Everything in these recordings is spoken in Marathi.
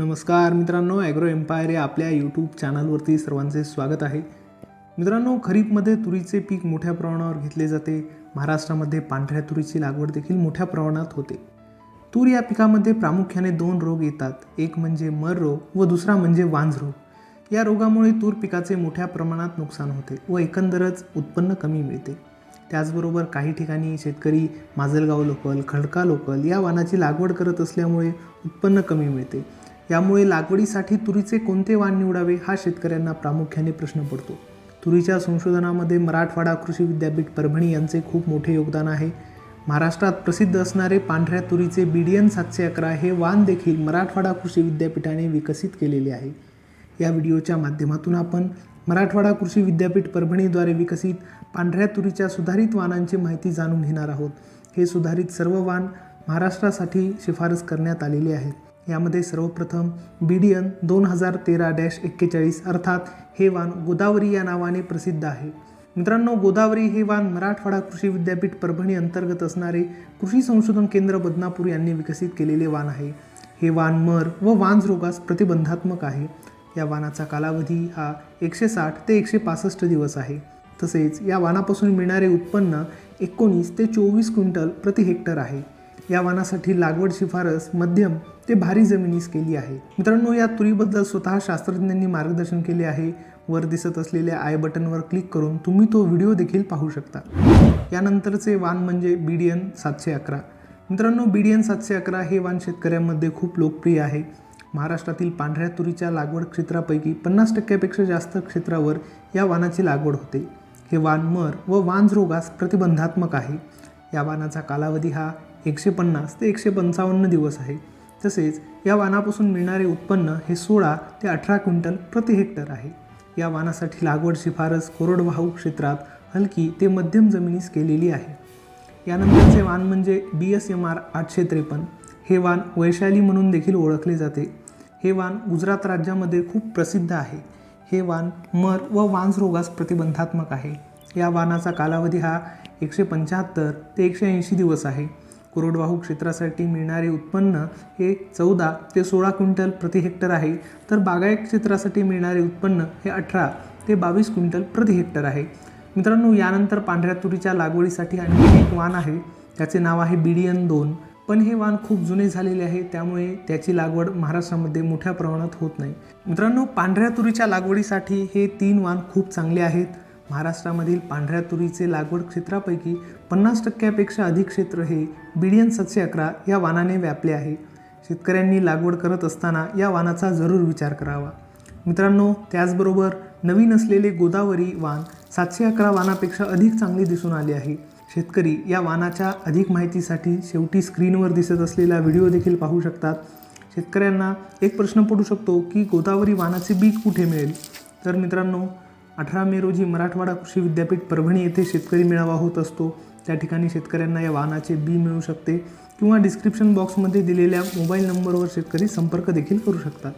नमस्कार मित्रांनो ॲग्रो एम्पायर या आपल्या यूट्यूब चॅनलवरती सर्वांचे स्वागत आहे. मित्रांनो खरीपमध्ये तुरीचे पीक मोठ्या प्रमाणावर घेतले जाते. महाराष्ट्रामध्ये पांढऱ्या तुरीची लागवड देखील मोठ्या प्रमाणात होते. तूर या पिकामध्ये प्रामुख्याने दोन रोग येतात. एक म्हणजे मर रोग व दुसरा म्हणजे वांझ रोग. या रोगामुळे तूर पिकाचे मोठ्या प्रमाणात नुकसान होते व एकंदरच उत्पन्न कमी मिळते. त्याचबरोबर काही ठिकाणी शेतकरी माजलगाव लोकल खडका लोकल या वाणाची लागवड करत असल्यामुळे उत्पन्न कमी मिळते. यामुळे लागवडीसाठी तुरीचे कोणते वाण निवडावे हा शेतकऱ्यांना प्रामुख्याने प्रश्न पडतो. तुरीच्या संशोधनामध्ये मराठवाडा कृषी विद्यापीठ परभणी यांचे खूप मोठे योगदान आहे. महाराष्ट्रात प्रसिद्ध असणारे पांढऱ्या तुरीचे बीडीएन सातशे अकरा हे वाण देखील मराठवाडा कृषी विद्यापीठाने विकसित केलेले आहे. या व्हिडिओच्या माध्यमातून आपण मराठवाडा कृषी विद्यापीठ परभणीद्वारे विकसित पांढऱ्या तुरीच्या सुधारित वाणांची माहिती जाणून घेणार आहोत. हे सुधारित सर्व वाण महाराष्ट्रासाठी शिफारस करण्यात आलेले आहेत. यामध्ये सर्वप्रथम बीडियन दोन हजार तेरा डॅश एक्केचाळीस अर्थात हे वाण गोदावरी या नावाने प्रसिद्ध आहे. मित्रांनो गोदावरी हे वाण मराठवाडा कृषी विद्यापीठ परभणी अंतर्गत असणारे कृषी संशोधन केंद्र बदनापूर यांनी विकसित केलेले वाण आहे. हे वाण मर व वांज रोगास प्रतिबंधात्मक आहे. या वाणाचा कालावधी हा एकशे साठ ते एकशे पासष्ट दिवस आहे. तसेच या वाणापासून मिळणारे उत्पन्न एकोणीस ते चोवीस क्विंटल प्रति हेक्टर आहे. या वानासाठी लागवड शिफारस मध्यम ते भारी जमिनीस केली आहे. मित्रांनो या तुरीबद्दल स्वतः शास्त्रज्ञांनी मार्गदर्शन केले आहे. वर दिसत असलेल्या आय बटनवर क्लिक करून तुम्ही तो व्हिडिओ देखील पाहू शकता. यानंतरचे वाण म्हणजे बीडीएन सातशे अकरा. मित्रांनो बीडीएन सातशे अकरा हे वाण शेतकऱ्यांमध्ये खूप लोकप्रिय आहे. महाराष्ट्रातील पांढऱ्या तुरीच्या लागवड क्षेत्रापैकी पन्नास टक्क्यापेक्षा जास्त क्षेत्रावर या वाणाची लागवड होते. हे वाण मर व वांझ रोगास प्रतिबंधात्मक आहे. या वाणाचा कालावधी हा एकशे पन्नास ते एकशे पंचावन्न दिवस आहे. तसेच या वानापासून मिळणारे उत्पन्न हे सोळा ते अठरा क्विंटल प्रति हेक्टर आहे. या वानासाठी लागवड शिफारस कोरडवाहू क्षेत्रात हलकी ते मध्यम जमिनीस केलेली आहे. यानंतरचे वाण म्हणजे बी एस एम आर आठशे त्रेपन्न. हे वाण वैशाली म्हणून देखील ओळखले जाते. हे वाण गुजरात राज्यामध्ये खूप प्रसिद्ध आहे. हे वाण मर व वांस रोगास प्रतिबंधात्मक आहे. या वानाचा कालावधी हा एकशे पंच्याहत्तर ते एकशे ऐंशी दिवस आहे. कोरडवाहू क्षेत्रासाठी मिळणारे उत्पन्न हे चौदा ते सोळा क्विंटल प्रति हेक्टर आहे. तर बागायत क्षेत्रासाठी मिळणारे उत्पन्न हे अठरा ते बावीस क्विंटल प्रति हेक्टर आहे. मित्रांनो यानंतर पांढऱ्या तुरीच्या लागवडीसाठी आणखी एक वाण आहे. त्याचे नाव आहे बीडीएन दोन. पण हे वाण खूप जुने झालेले आहे त्यामुळे त्याची लागवड महाराष्ट्रामध्ये मोठ्या प्रमाणात होत नाही. मित्रांनो पांढऱ्या तुरीच्या लागवडीसाठी हे तीन वाण खूप चांगले आहेत. महाराष्ट्रामधील पांढऱ्या तुरीचे लागवड क्षेत्रापैकी पन्नास टक्क्यापेक्षा अधिक क्षेत्र हे बिडियन सातशे अकरा या वानाने व्यापले आहे. शेतकऱ्यांनी लागवड करत असताना या वाणाचा जरूर विचार करावा. मित्रांनो त्याचबरोबर नवीन असलेले गोदावरी वाण सातशे अकरा वानापेक्षा अधिक चांगले दिसून आले आहे. शेतकरी या वाणाच्या अधिक माहितीसाठी शेवटी स्क्रीनवर दिसत असलेला व्हिडिओ देखील पाहू शकतात. शेतकऱ्यांना एक प्रश्न पडू शकतो की गोदावरी वाणाचे बी कुठे मिळेल? तर मित्रांनो अठरा मे रोजी मराठवाडा कृषी विद्यापीठ परभणी येथे शेतकरी मेळावा होत असतो. त्या ठिकाणी शेतकऱ्यांना या वाहनाचे बी मिळू शकते किंवा डिस्क्रिप्शन बॉक्समध्ये दिलेल्या मोबाईल नंबरवर शेतकरी संपर्क देखील करू शकतात.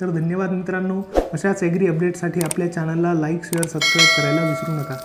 तर धन्यवाद मित्रांनो. अशाच ॲग्री अपडेटसाठी आपल्या चॅनलला लाईक शेअर सबस्क्राईब करायला विसरू नका.